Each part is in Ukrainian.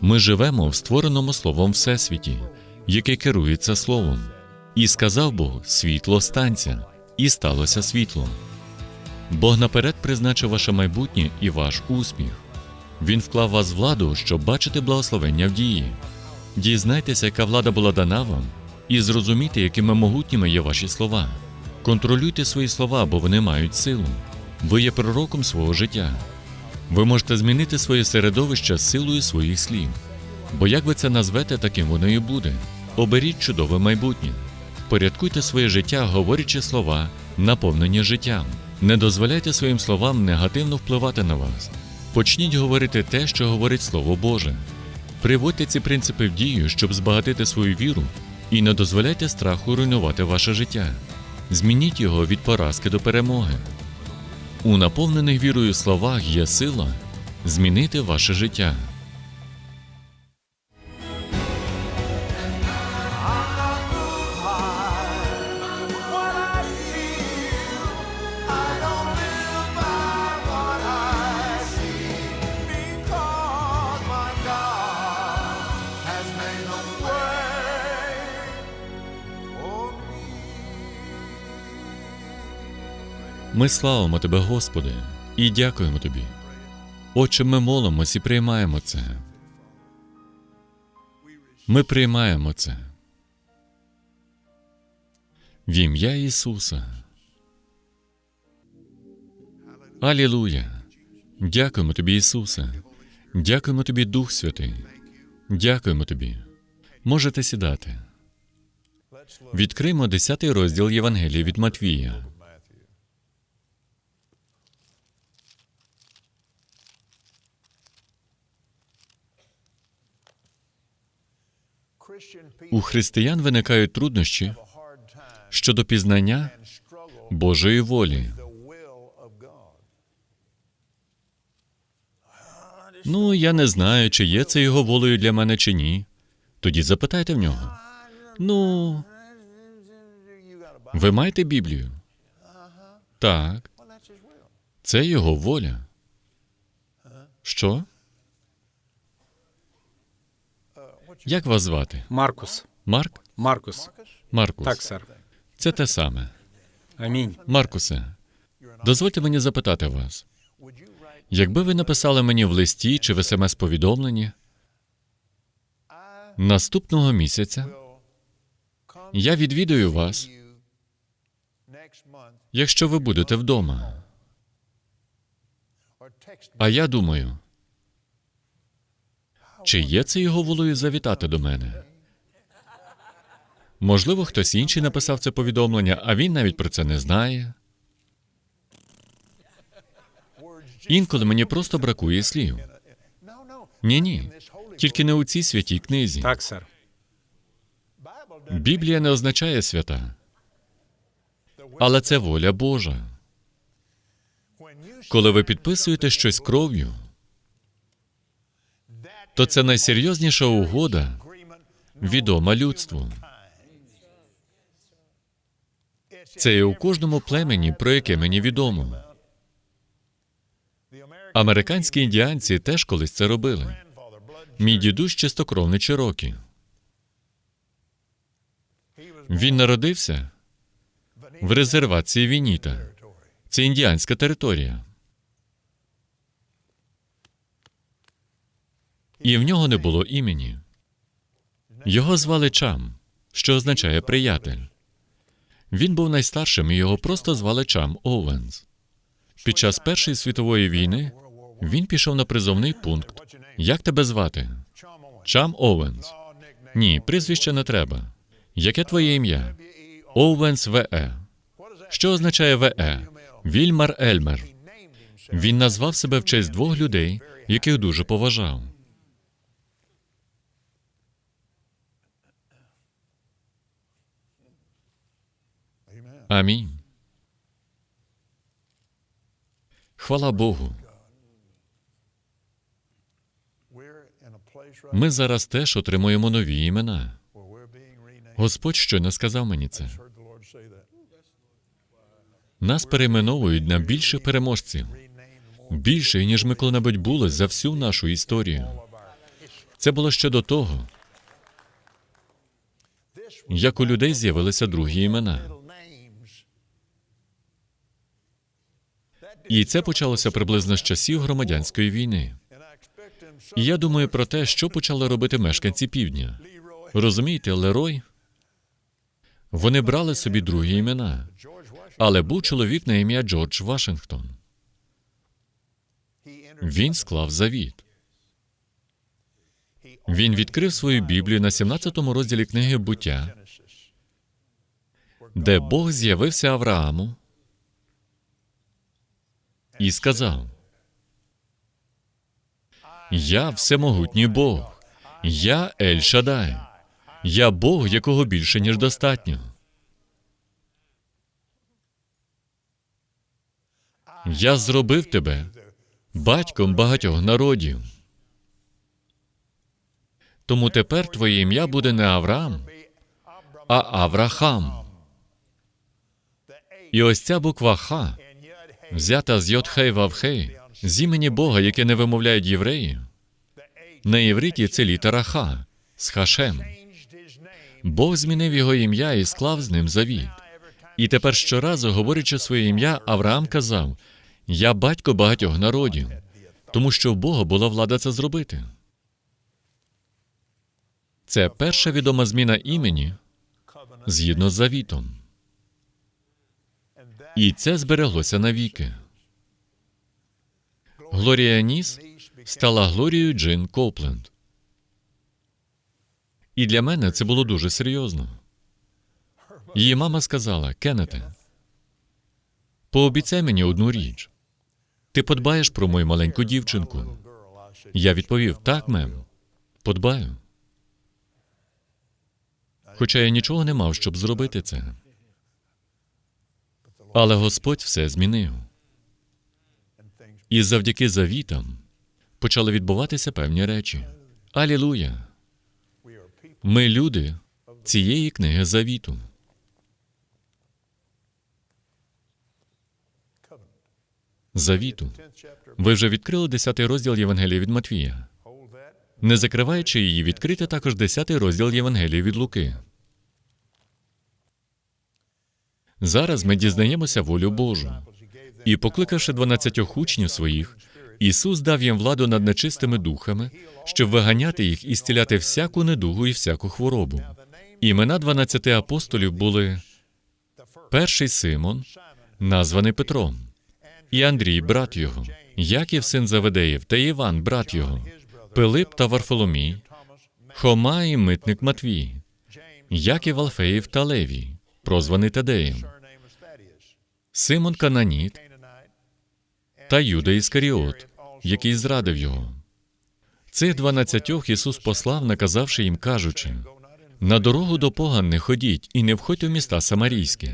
Ми живемо в створеному словом Всесвіті, яке керується Словом. І сказав Бог: світло станця, і сталося світло. Бог наперед призначив ваше майбутнє і ваш успіх. Він вклав вас в владу, щоб бачити благословення в дії. Дізнайтеся, яка влада була дана вам, і зрозумійте, якими могутніми є ваші слова. Контролюйте свої слова, бо вони мають силу. Ви є пророком свого життя. Ви можете змінити своє середовище силою своїх слів. Бо як ви це назвете, таким воно і буде. Оберіть чудове майбутнє. Впорядкуйте своє життя, говорячи слова, наповнені життям. Не дозволяйте своїм словам негативно впливати на вас. Почніть говорити те, що говорить Слово Боже. Приводьте ці принципи в дію, щоб збагатити свою віру, і не дозволяйте страху руйнувати ваше життя. Змініть його від поразки до перемоги. У наповнених вірою словах є сила змінити ваше життя. Ми славимо Тебе, Господи, і дякуємо Тобі. Отче, ми молимось і приймаємо це. Ми приймаємо це. В ім'я Ісуса. Алілуя! Дякуємо Тобі, Ісусе. Дякуємо Тобі, Дух Святий. Дякуємо Тобі. Можете сідати. Відкриймо 10 розділ Євангелія від Матвія. У християн виникають труднощі щодо пізнання Божої волі. Ну, я не знаю, чи є це його волею для мене чи ні. Тоді запитайте в нього. Ну, ви маєте Біблію? Так, це його воля. Що? Як вас звати? Маркус. Марк? Маркус. Маркус. Так, сер. Це те саме. Амінь. Маркусе, дозвольте мені запитати вас. Якби ви написали мені в листі чи в смс-повідомленні наступного місяця, я відвідаю вас, якщо ви будете вдома. А я думаю, чи є це його волею завітати до мене? Можливо, хтось інший написав це повідомлення, а він навіть про це не знає. Інколи мені просто бракує слів. Ні, ні. Тільки не у цій святій книзі. Так, сер. Біблія не означає свята, але це воля Божа. Коли ви підписуєте щось кров'ю, то це найсерйозніша угода, відома людству. Це є у кожному племені, про яке мені відомо. Американські індіанці теж колись це робили. Мій дідусь чистокровний Чирокі. Він народився в резервації Вініта. Це індіанська територія. І в нього не було імені. Його звали Чам, що означає приятель. Він був найстаршим і його просто звали Чам Оуенс. Під час Першої світової війни він пішов на призовний пункт. Як тебе звати? Чам Оуенс. Ні, прізвище не треба. Яке твоє ім'я? Оуенс В.Е. Що означає В.Е.? Вільмар Ельмер. Він назвав себе в честь двох людей, яких дуже поважав. Амінь. Хвала Богу. Ми зараз теж отримуємо нові імена. Господь щойно сказав мені це. Нас перейменовують на більших переможців, більше, ніж ми коли-небудь були за всю нашу історію. Це було ще до того, як у людей з'явилися другі імена. І це почалося приблизно з часів громадянської війни. І я думаю про те, що почали робити мешканці півдня. Розумієте, Лерой? Вони брали собі другі імена, але був чоловік на ім'я Джордж Вашингтон. Він склав завіт. Він відкрив свою Біблію на 17 розділі книги буття, де Бог з'явився Аврааму і сказав: Я всемогутній Бог, я Ель Шадай, я Бог, якого більше, ніж достатньо. Я зробив тебе батьком багатьох народів. Тому тепер твоє ім'я буде не Авраам, а Аврахам. І ось ця буква Х, взята з Йодхей Вавхей, з імені Бога, яке не вимовляють євреї, на євриті це літера Х з Хашем. Бог змінив його ім'я і склав з ним завіт. І тепер щоразу, говорячи своє ім'я, Авраам казав: Я батько багатьох народів, тому що в Бога була влада це зробити. Це перша відома зміна імені згідно з завітом. І це збереглося навіки. Глорія Ніс стала Глорією Джин Копленд. І для мене це було дуже серйозно. Її мама сказала: Кеннете, пообіцяй мені одну річ. Ти подбаєш про мою маленьку дівчинку. Я відповів: так, мем, подбаю. Хоча я нічого не мав, щоб зробити це. Але Господь все змінив. І завдяки завітам почали відбуватися певні речі. Алілуя! Ми люди цієї книги завіту. Завіту. Ви вже відкрили 10 розділ Євангелія від Матвія. Не закриваючи її, відкрити також 10 розділ Євангелія від Луки. Зараз ми дізнаємося волю Божу. І, покликавши дванадцятьох учнів своїх, Ісус дав їм владу над нечистими духами, щоб виганяти їх і стіляти всяку недугу і всяку хворобу. Імена дванадцяти апостолів були перший Симон, названий Петром, і Андрій, брат його, Яків, син Заведеїв, та Іван, брат його, Пилип та Варфоломій, Хома і митник Матвій, Яків Алфеїв та Левій, прозваний Тадеєм, Симон Кананіт та Юда Іскаріот, який зрадив його. Цих дванадцятьох Ісус послав, наказавши їм, кажучи: на дорогу до поган не ходіть і не входьте в міста Самарійські,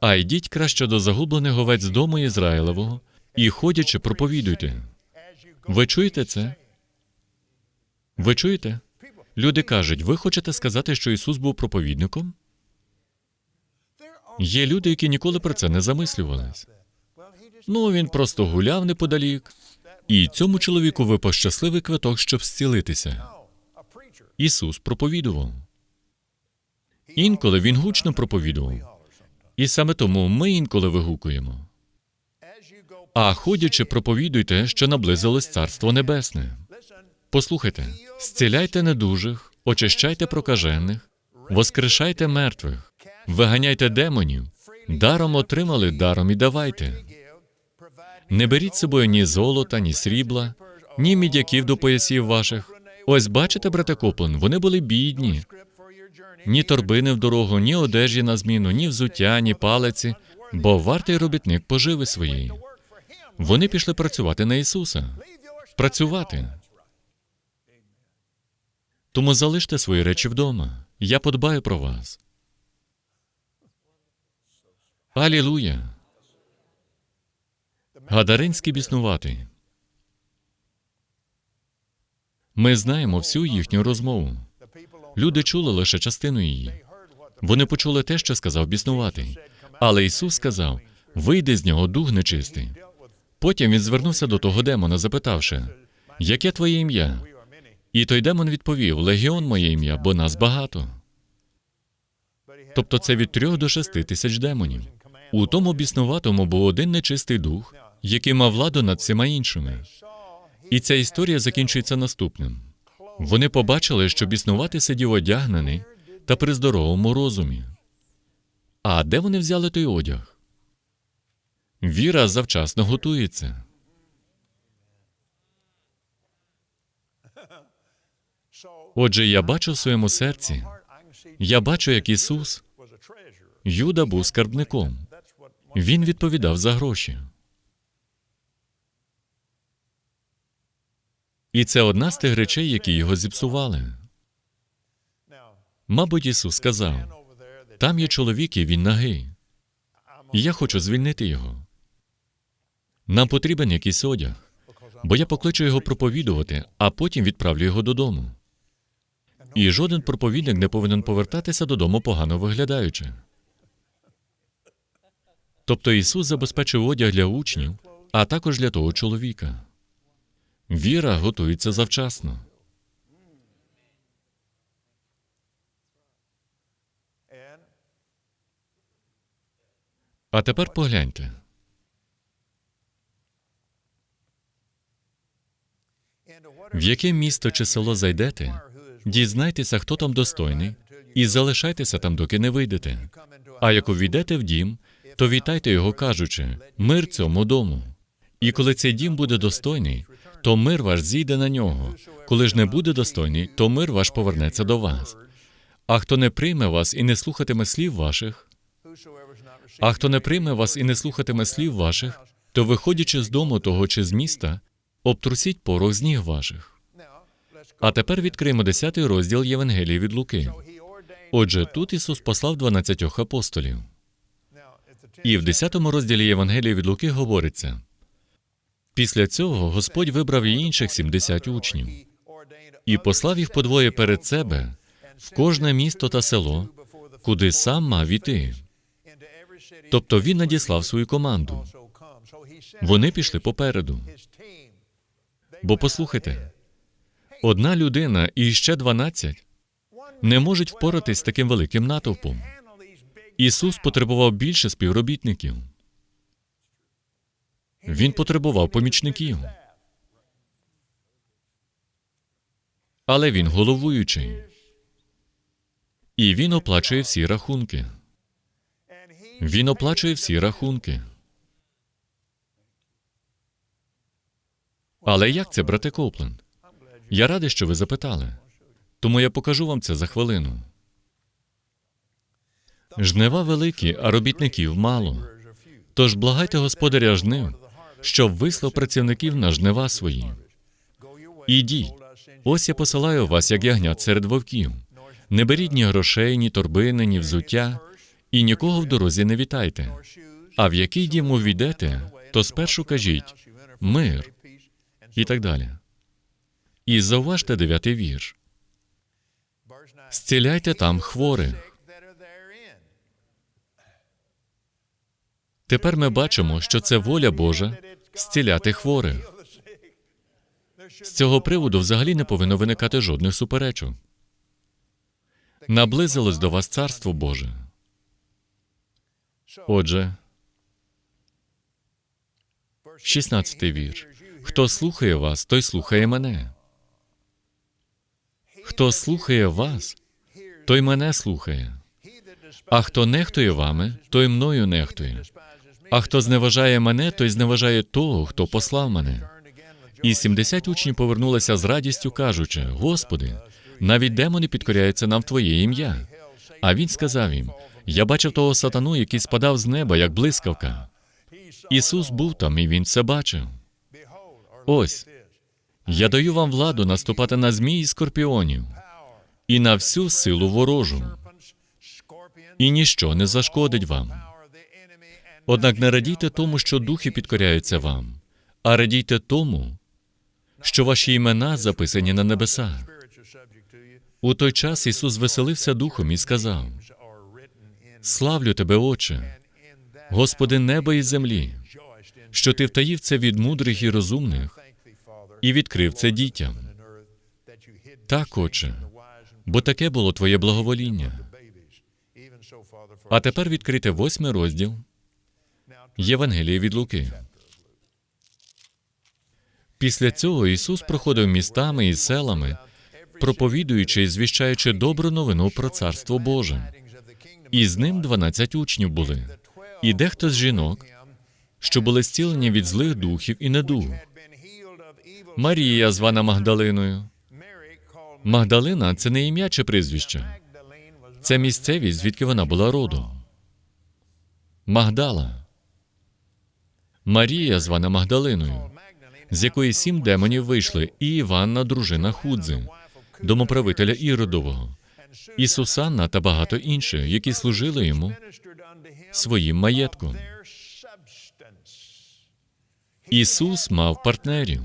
а йдіть краще до загублених овець дому Ізраїлевого і ходячи, проповідуйте. Ви чуєте це? Ви чуєте? Люди кажуть, ви хочете сказати, що Ісус був проповідником? Є люди, які ніколи про це не замислювались. Ну, він просто гуляв неподалік, і цьому чоловіку випав щасливий квиток, щоб зцілитися. Ісус проповідував. Інколи він гучно проповідував. І саме тому ми інколи вигукуємо. А ходячи, проповідуйте, що наблизилось Царство Небесне. Послухайте, зціляйте недужих, очищайте прокажених, воскрешайте мертвих, виганяйте демонів, даром отримали, даром і давайте. Не беріть з собою ні золота, ні срібла, ні мідяків до поясів ваших. Ось бачите, брате Коплен, вони були бідні. Ні торбини в дорогу, ні одежі на зміну, ні взуття, ні палиці, бо вартий робітник поживи своєї. Вони пішли працювати на Ісуса. Працювати. Тому залиште свої речі вдома. Я подбаю про вас. Алілуя. Гадаринський біснуватий. Ми знаємо всю їхню розмову. Люди чули лише частину її. Вони почули те, що сказав біснуватий. Але Ісус сказав: вийди з нього дух нечистий. Потім він звернувся до того демона, запитавши: Яке твоє ім'я? І той демон відповів: Легіон моє ім'я, бо нас багато. Тобто це від трьох до шести тисяч демонів. У тому біснуватому був один нечистий дух, який мав владу над всіма іншими. І ця історія закінчується наступним. Вони побачили, що біснувати сидів одягнений та при здоровому розумі. А де вони взяли той одяг? Віра завчасно готується. Отже, я бачу в своєму серці, я бачу, як Ісус, Юда був скарбником. Він відповідав за гроші. І це одна з тих речей, які його зіпсували. Мабуть, Ісус сказав: там є чоловік, і він нагий. Я хочу звільнити його. Нам потрібен якийсь одяг, бо я покличу його проповідувати, а потім відправлю його додому. І жоден проповідник не повинен повертатися додому погано виглядаючи. Тобто Ісус забезпечив одяг для учнів, а також для того чоловіка. Віра готується завчасно. А тепер погляньте. В яке місто чи село зайдете, дізнайтеся, хто там достойний, і залишайтеся там, доки не вийдете. А як увійдете в дім, то вітайте його, кажучи: мир цьому дому. І коли цей дім буде достойний, то мир ваш зійде на нього. Коли ж не буде достойний, то мир ваш повернеться до вас. А хто не прийме вас і не слухатиме слів ваших, а хто не прийме вас і не слухатиме слів ваших, то, виходячи з дому того чи з міста, обтрусіть порох з ніг ваших. А тепер відкриємо 10 розділ Євангелії від Луки. Отже, тут Ісус послав 12 апостолів. І в 10 розділі Євангелії від Луки говориться: після цього Господь вибрав і інших 70 учнів і послав їх подвоє перед себе в кожне місто та село, куди сам мав іти. Тобто він надіслав свою команду. Вони пішли попереду. Бо послухайте, одна людина і ще 12 не можуть впоратись з таким великим натовпом. Ісус потребував більше співробітників. Він потребував помічників. Але він головуючий. І він оплачує всі рахунки. Він оплачує всі рахунки. Але як це, брате Копленд? Я радий, що ви запитали. Тому я покажу вам це за хвилину. Жнива великі, а робітників мало. Тож благайте господаря жнив, щоб вислав працівників на жнива свої. Ідіть, ось я посилаю вас, як ягнят серед вовків. Не беріть ні грошей, ні торбини, ні взуття, і нікого в дорозі не вітайте. А в який дім увійдете, то спершу кажіть мир і так далі. І зауважте дев'ятий вірш. Зціляйте там хворих. Тепер ми бачимо, що це воля Божа зціляти хворих. З цього приводу взагалі не повинно виникати жодних суперечок. Наблизилось до вас царство Боже. Отже, 16 вірш. Хто слухає вас, той слухає мене. Хто слухає вас, той мене слухає. А хто нехтує вами, той мною нехтує. А хто зневажає мене, той зневажає того, хто послав мене. І 70 учнів повернулися з радістю, кажучи: Господи, навіть демони підкоряються нам Твоє ім'я. А він сказав їм: Я бачив того сатану, який спадав з неба, як блискавка. Ісус був там, і він це бачив. Ось я даю вам владу наступати на змій і скорпіонів і на всю силу ворожу, і ніщо не зашкодить вам. Однак не радійте тому, що духи підкоряються вам, а радійте тому, що ваші імена записані на небесах. У той час Ісус веселився духом і сказав: Славлю тебе, Отче, Господи неба і землі, що ти втаїв це від мудрих і розумних і відкрив це дітям. Так, Отче, бо таке було Твоє благовоління. А тепер відкрите восьмий розділ Євангелія від Луки. Після цього Ісус проходив містами і селами, проповідуючи і звіщаючи добру новину про Царство Боже. І з ним дванадцять учнів були. І дехто з жінок, що були зцілені від злих духів і недугу. Марія, звана Магдалиною. Магдалина це не ім'я чи прізвище. Це місцевість, звідки вона була родом. Магдала. Марія, звана Магдалиною, з якої сім демонів вийшли, і Іванна, дружина Худзи, домоправителя Іродового, і Сусанна та багато інших, які служили йому своїм маєтком. Ісус мав партнерів.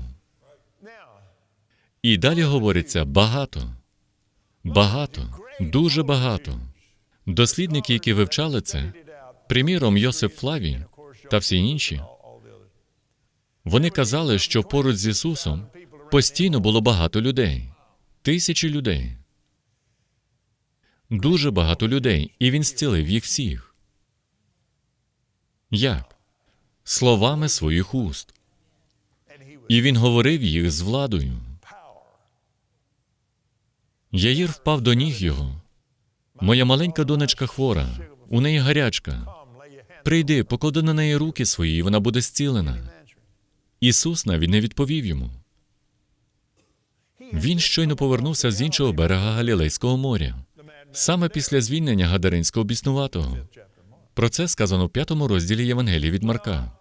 І далі говориться багато, багато, дуже багато. Дослідники, які вивчали це, приміром Йосип Флавій та всі інші, вони казали, що поруч з Ісусом постійно було багато людей, тисячі людей. Дуже багато людей, і Він зцілив їх всіх. Як? Словами своїх уст. І він говорив їх з владою. Яїр впав до ніг його. Моя маленька донечка хвора, у неї гарячка. Прийди, поклади на неї руки свої, і вона буде зцілена. Ісус навіть не відповів йому. Він щойно повернувся з іншого берега Галілейського моря, саме після звільнення Гадаринського біснуватого. Про це сказано в п'ятому розділі Євангелії від Марка.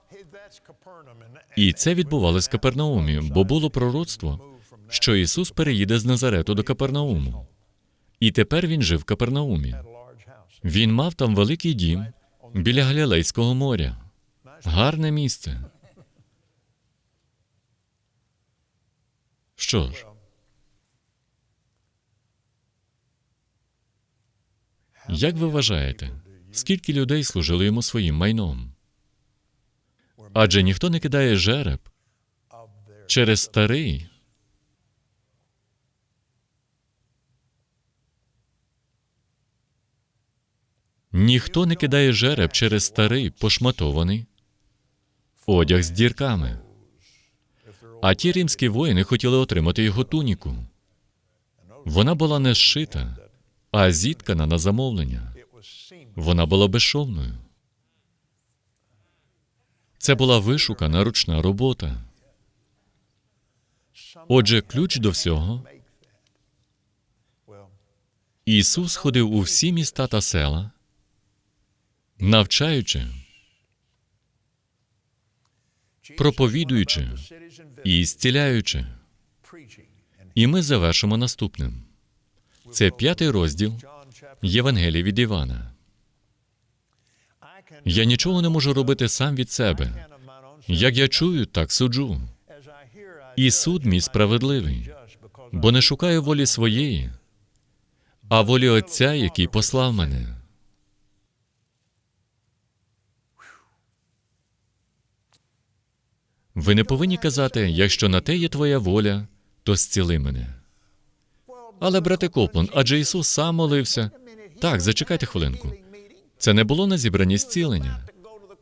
І це відбувалося в Капернаумі, бо було пророцтво, що Ісус переїде з Назарету до Капернауму. І тепер він жив в Капернаумі. Він мав там великий дім біля Галілейського моря. Гарне місце. Що ж, як ви вважаєте, скільки людей служили йому своїм майном? Адже ніхто не кидає жереб через старий. Ніхто не кидає жереб через старий пошматований одяг з дірками. А ті римські воїни хотіли отримати його туніку. Вона була не зшита, а зіткана на замовлення. Вона була безшовною. Це була вишукана ручна робота. Отже, ключ до всього Ісус ходив у всі міста та села, навчаючи, проповідуючи і зціляючи. І ми завершимо наступним. Це п'ятий розділ Євангелії від Івана. Я нічого не можу робити сам від себе. Як я чую, так суджу. І суд мій справедливий, бо не шукаю волі своєї, а волі Отця, який послав мене. Ви не повинні казати, якщо на те є твоя воля, то зціли мене. Але, брате Коплан, адже Ісус сам молився. Так, зачекайте хвилинку. Це не було на зібранні зцілення.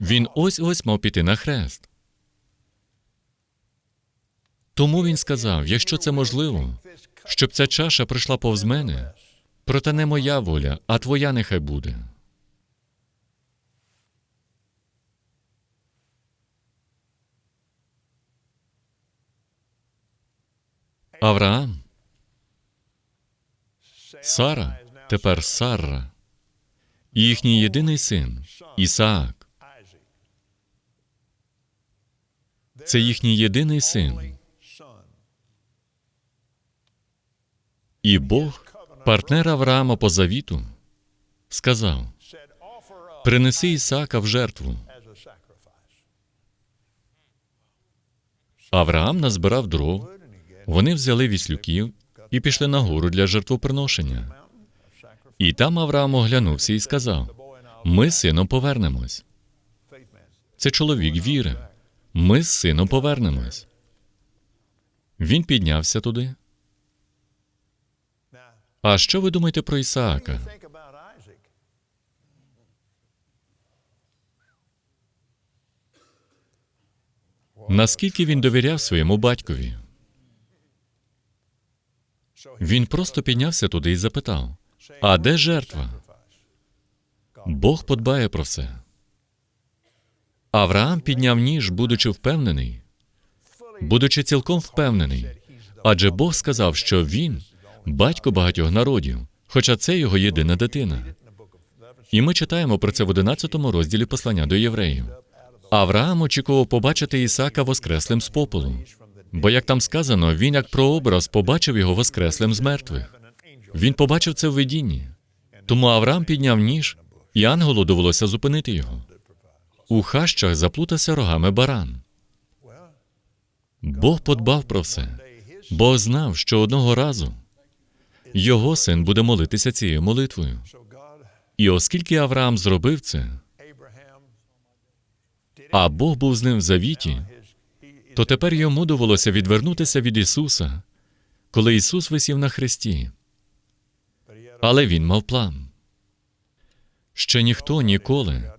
Він ось ось мав піти на хрест. Тому він сказав: якщо це можливо, щоб ця чаша пройшла повз мене, проте не моя воля, а твоя нехай буде. Авраам, Сара, тепер Сарра, і їхній єдиний син Ісаак. Це їхній єдиний син. І Бог, партнер Авраама по завіту, сказав: принеси Ісаака в жертву. Авраам назбирав дров, вони взяли віслюків і пішли на гору для жертвоприношення. І там Авраам оглянувся і сказав: Ми з сином повернемось. Це чоловік віри. Ми з сином повернемось. Він піднявся туди, А що ви думаєте про Ісаака? Наскільки він довіряв своєму батькові? Він просто піднявся туди і запитав: А де жертва? Бог подбає про все. Авраам підняв ніж, будучи впевнений, будучи цілком впевнений, адже Бог сказав, що він батько багатьох народів, хоча це його єдина дитина. І ми читаємо про це в 11 розділі послання до євреїв. Авраам очікував побачити Ісака воскреслим з попелу, бо, як там сказано, він як прообраз побачив його воскреслим з мертвих. Він побачив це в видінні. Тому Авраам підняв ніж, і ангелу довелося зупинити його. У хащах заплутався рогами баран. Бог подбав про все. Бог знав, що одного разу його син буде молитися цією молитвою. І оскільки Авраам зробив це, а Бог був з ним в завіті, то тепер йому довелося відвернутися від Ісуса, коли Ісус висів на хресті. Але він мав план. Ще ніхто ніколи,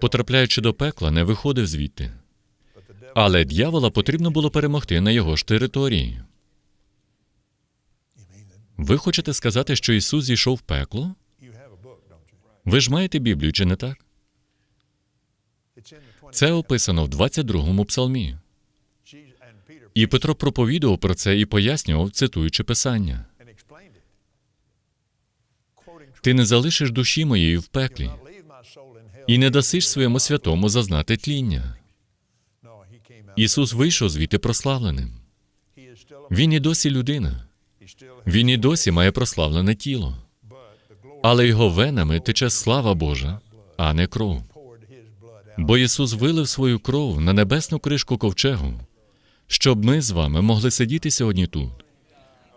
потрапляючи до пекла, не виходив звідти. Але дьявола потрібно було перемогти на його ж території. Ви хочете сказати, що Ісус зійшов в пекло? Ви ж маєте Біблію, чи не так? It's in the 20. Це описано в 22-му псалмі. І Петро проповідував про це і пояснював, цитуючи Писання. Ти не залишиш душі моєї в пеклі, і не дасиш своєму святому зазнати тління. Ісус вийшов звідти прославленим. Він і досі людина. Він і досі має прославлене тіло. Але його венами тече слава Божа, а не кров. Бо Ісус вилив свою кров на небесну кришку ковчегу, щоб ми з вами могли сидіти сьогодні тут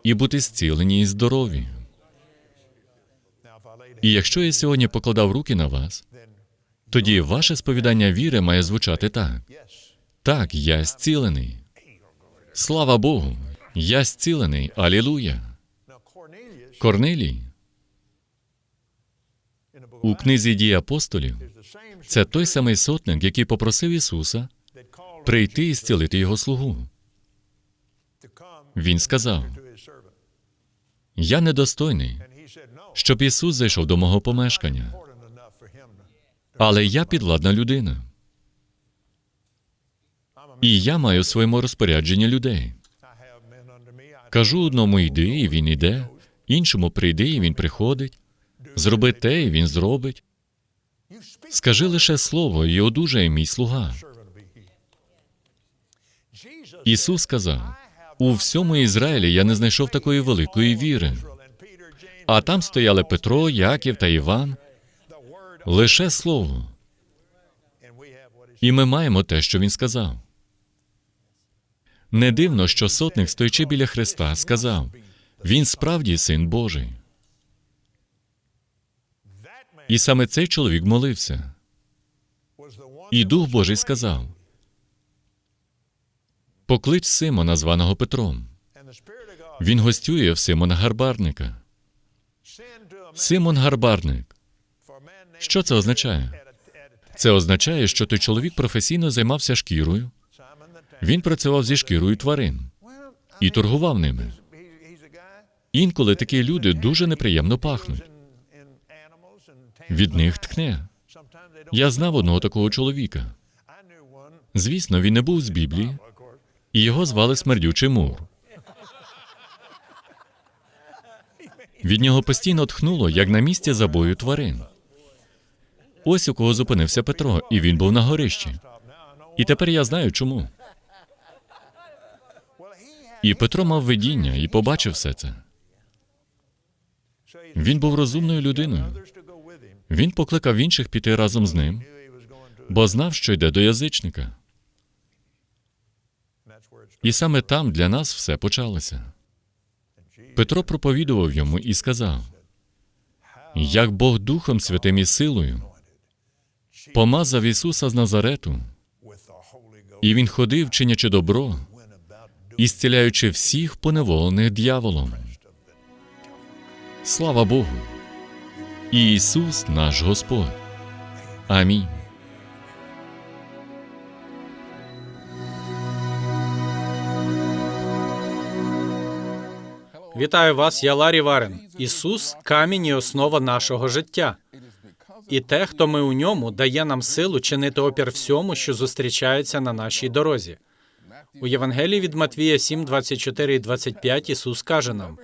і бути зцілені і здорові. І якщо я сьогодні покладав руки на вас, тоді ваше сповідання віри має звучати так: так, я зцілений. Слава Богу, я зцілений. Алілуя. Book у книзі дій апостолів це той самий сотник, який попросив Ісуса прийти і зцілити його слугу. Він сказав. Я недостойний, щоб Ісус зайшов до мого помешкання, але я підвладна людина, і я маю в своєму розпорядженні людей. Кажу одному йди, і він іде, іншому прийди, і він приходить. Зроби те, і він зробить. Скажи лише слово, і одужає мій слуга. Ісус сказав: у всьому Ізраїлі я не знайшов такої великої віри. А там стояли Петро, Яків та Іван. Лише слово. І ми маємо те, що він сказав. Не дивно, що сотник, стоячи біля Христа, сказав: Він справді син Божий. І саме цей чоловік молився. І Дух Божий сказав: Поклич Симона, званого Петром. Він гостює в Симона Гарбарника. Симон Гарбарник. Що це означає? Це означає, що той чоловік професійно займався шкірою. Він працював зі шкірою тварин і торгував ними. Інколи такі люди дуже неприємно пахнуть. Від них they. Я знав одного такого чоловіка. Звісно, він не був з Біблії. Його звали Смердючий Мур. Від нього постійно тхнуло, як на місці забою тварин. Ось у кого зупинився Петро, і він був на горищі. І тепер я знаю чому. І Петро мав видіння і побачив все це. Він був розумною людиною. Він покликав інших піти разом з ним, бо знав, що йде до язичника. І саме там для нас все почалося. Петро проповідував йому і сказав: як Бог Духом Святим і силою помазав Ісуса з Назарету, і Він ходив, чинячи добро, і зціляючи всіх поневолених дьяволом. Слава Богу! Ісус наш Господь. Амінь. Вітаю вас, я Ларі Варен. Ісус камінь і основа нашого життя. І те, хто ми у ньому, дає нам силу чинити опір всьому, що зустрічається на нашій дорозі. У Євангелії від Матвія 7, 24 і 25 Ісус каже нам: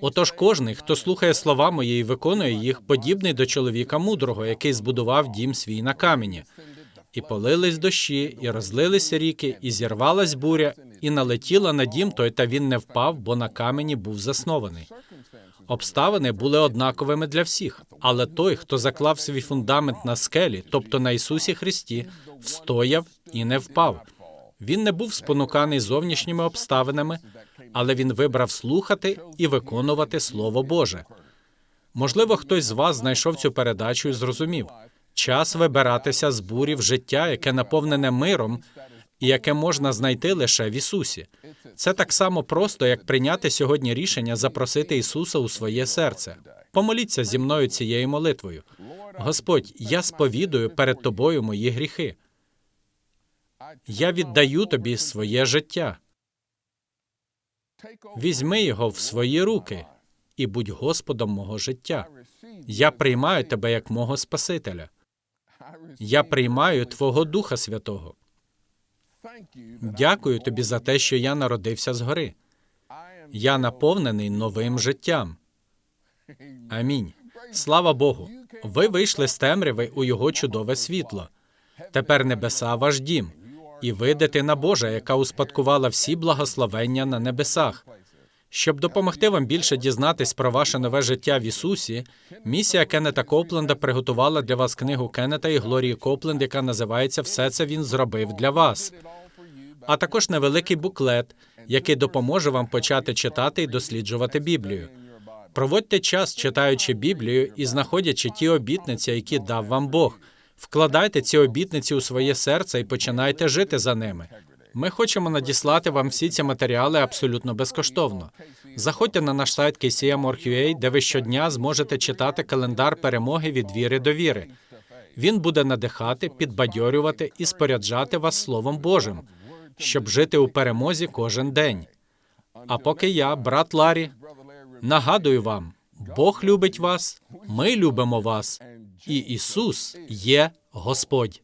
Отож, кожний, хто слухає слова мої і виконує їх, подібний до чоловіка мудрого, який збудував дім свій на камені. І полились дощі, і розлилися ріки, і зірвалась буря, і налетіла на дім той, та він не впав, бо на камені був заснований. Обставини були однаковими для всіх, але той, хто заклав свій фундамент на скелі, тобто на Ісусі Христі, встояв і не впав. Він не був спонуканий зовнішніми обставинами, але він вибрав слухати і виконувати Слово Боже. Можливо, хтось з вас знайшов цю передачу і зрозумів час вибиратися з бурі в життя, яке наповнене миром і яке можна знайти лише в Ісусі. Це так само просто, як прийняти сьогодні рішення запросити Ісуса у своє серце. Помоліться зі мною цією молитвою. Господь, я сповідую перед тобою мої гріхи. Я віддаю тобі своє життя. Візьми його в свої руки і будь Господом мого життя. Я приймаю тебе як мого Спасителя. Я приймаю Твого Духа Святого. Дякую тобі за те, що я народився згори. Я наповнений новим життям. Амінь. Слава Богу. Ви вийшли з темряви у його чудове світло. Тепер небеса ваш дім, і ви дитина Божа, яка успадкувала всі благословення на небесах. Щоб допомогти вам більше дізнатись про ваше нове життя в Ісусі, місія Кеннета Копленда приготувала для вас книгу Кеннета і Глорії Копленд, яка називається Все це він зробив для вас. А також невеликий буклет, який допоможе вам почати читати і досліджувати Біблію. Проводьте час, читаючи Біблію і знаходячи ті обітниці, які дав вам Бог. Вкладайте ці обітниці у своє серце і починайте жити за ними. Ми хочемо надіслати вам всі ці матеріали абсолютно безкоштовно. Заходьте на наш сайт KCM.org.ua, де ви щодня зможете читати календар перемоги від віри до віри. Він буде надихати, підбадьорювати і споряджати вас Словом Божим, щоб жити у перемозі кожен день. А поки я, брат Ларі, нагадую вам, Бог любить вас, ми любимо вас, і Ісус є Господь.